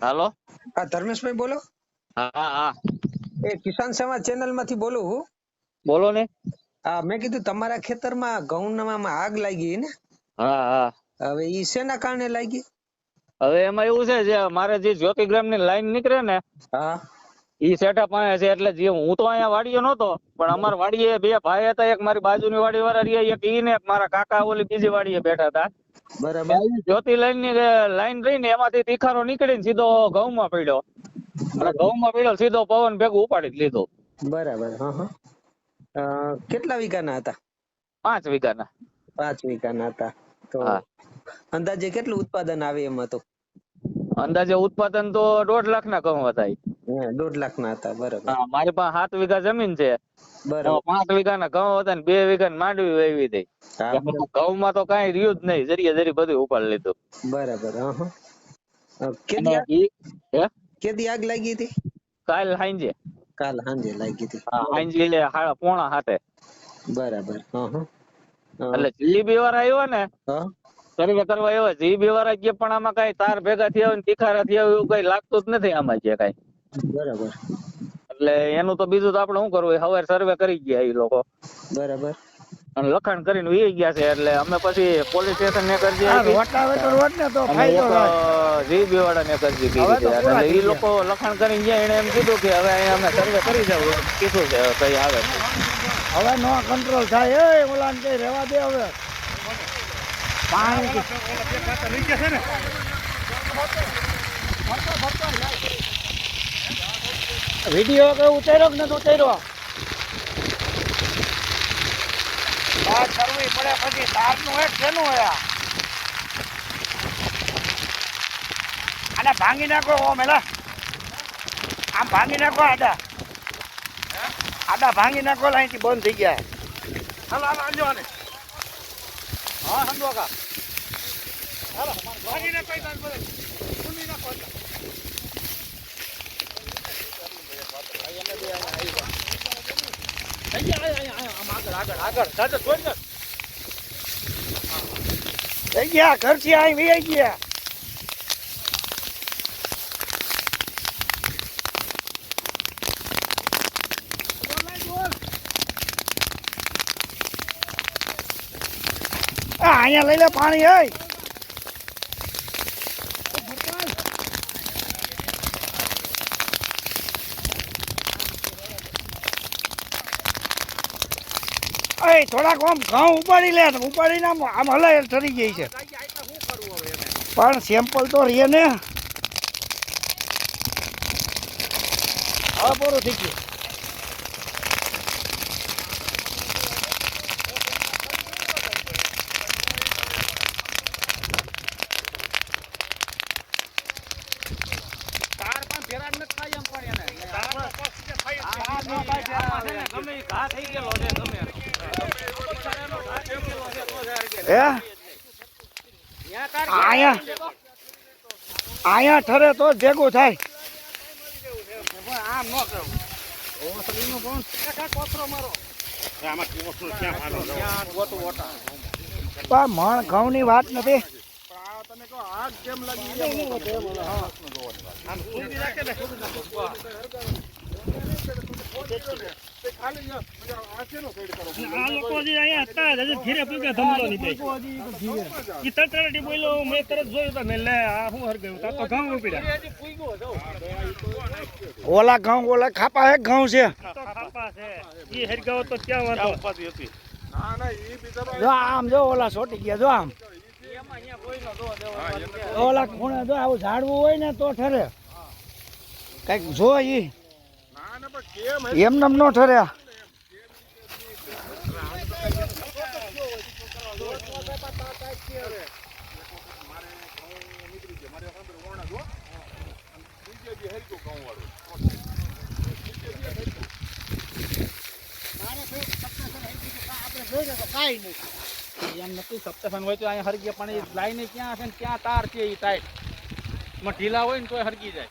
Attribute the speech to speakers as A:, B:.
A: હાલો?
B: હા ધર્મેશભાઈ બોલો.
A: હા હા
B: એ કિસાન સેવા ચેનલમાંથી બોલું હું.
A: બોલો ને.
B: હા મેં કીધું તમારા ખેતરમાં ઘઉંમાં આગ લાગી ને?
A: હા હા.
B: હવે ઈ શેના કારણે લાગી?
A: હવે એમાં એવું છે જે મારે જે જ્યોતિગ્રામની લાઈન નીકળે ને
B: હા.
A: ઈ સેટઅપ અહીંયા છે એટલે જે હું તો અહીંયા વાડીએ નહોતો પણ અમાર વાડીએ બે ભાઈ હતા એક મારી બાજુની વાડી વાળા રહ્યા એક ઈ ને મારા કાકા ઓલી બીજી વાડીએ બેઠા હતા.
B: બરાબર.
A: જ્યોતિ લાઈનની લાઈન રહી ને એમાંથી તીખારો નીકળીને સીધો ઘઉં ઘઉંમાં પડ્યો. અને ઘઉંમાં પડ્યો સીધો પવન ભેગું ઉપાડી લીધો.
B: બરાબર હા હા. કેટલા વીઘાના હતા?
A: પાંચ વીઘાના.
B: પાંચ વીઘાના હતા. તો. અંદાજે કેટલું ઉત્પાદન આવે એમ હતું
A: અંદાજે ઉત્પાદન તો દોઢ લાખ ના ઘઉં હતા
B: દોઢ લાખ ના હતા બરાબર.
A: હા, મારી પાસે સાત વીઘા જમીન છે.
B: બરાબર.
A: પાંચ વીઘા ના ઘઉં હતા ને બે વીઘા માંડવી વાવી હતી. ઘઉં માં તો કઈ રહ્યું જ નહીં જરીએ જરી બધું ઉપાડી લીધું.
B: બરાબર કેદી આગ- કેદી આગ લાગી હતી?
A: કાલ સાંજે
B: કાલ સાંજે લાગી હતી.
A: સાંજે એટલે પોણા હાથે.
B: બરાબર એટલે
A: એટલે જીબી વાળા આવ્યા ને સર્વે કરવા આવ્યા જીબી વાળા કે પણ આમાં કઈ તાર ભેગા થયા હોય તીખારા થયા હોય એવું કઈ લાગતું જ નથી આમાં જે કઈ.
B: બરાબર.
A: એટલે એનું તો બીજું તો આપણે શું કરવું? હવે સર્વે કરી ગયા એ લોકો.
B: બરાબર.
A: અને લખાણ કરીને વી ગયા છે એટલે અમે પછી પોલીસ સ્ટેશન ને કરજી
C: આ
A: આપી
C: તો રોટ ને તો ફાયદો
A: જી. વાળા ને કરી
C: પૂરા
A: એટલે એ લોકો લખાણ કરીને ગયા એને એમ કીધું કે હવે અહીંયા અમે સર્વે કરી જાવ કીધું છે કઈ આવે
C: હવે નો કંટ્રોલ થાય. એ ઓલા ને કઈ રેવા દે હવે. પાણી વીડિયો કે ઉતાર્યો કે નથી ઉતાર્યો આ કરવી પડે પછી તારનું એક શેનું હોય આ? આને ભાંગી નાખો ઓ મેલા આમ ભાંગી નાખો આડા. આડા ભાંગી નાખો અહીંથી બંધ થઈ ગયા હાલો હાલો આંજો આને. હા સમજો કા હાલો ભાંગી નાખો નાખો એટલે. અહીંયા, અહીંયા, અહીંયા, આમ આગળ, આગળ, આગળ. સાચો, છોડ. થઈ ગયા ઘરથી અહીં વી ગયા અહીંયા લઈ લે પાણી હે એ થોડાક આમ ઘઉં ઉપાડી લે, ઉપાડીને આમ આમ હલાય ઠરી ગઈ છે. પણ સેમ્પલ તો રહે ને. હવે પૂરું થઈ ગયું
A: તાર પણ ફેરા નથી થાય એમ પણ એને. આ નો કાંઈ ફેરા છે ને, ગમે ઈ ઘા થઈ ગયેલો છે ગમે એનો. બિચારાનો ઘા થઈ ગયેલો છે તો જ હારી ગયા.
C: હે
A: ન્યા તાર
C: અહીંયા ઠરે તો ભેગું થાય
A: આમ ન કરવું. ઓસડીનું પણ કાકા કોથરો મારો. ક્યાં ગોતું ઓટા.
C: પણ મણ ઘઉંની વાત નથી
D: આ લોકો જે અહીંયા હતા હજી ઘીરે ધમલો બોલ્યો મેં તરત જોયું તો લે આ શું હરગાયું તા તો ઘઉં ઉપડ્યા.
C: ઓલા ઘઉં ઓલા ખાપા હે ઘઉં છે.
D: ખાપા છે. ઈ હરગાવો તો ક્યાં વાંધો?
C: જો આમ જો ઓલા છોટી ગયા જો આમ. ઓલા ખૂણે જો આવું ઝાડવું હોય ને તો ઠરે. કંઈક જો ઈ. એમ નો ઠર્યા.
A: એમ નથી સપ્તફન હોય તો અહીંયા હરગી પણ એ લાઈને ક્યાં હશે ક્યાં તાર છે એ ટાઈટ. ઢીલા હોય ને તો હરગી જાય.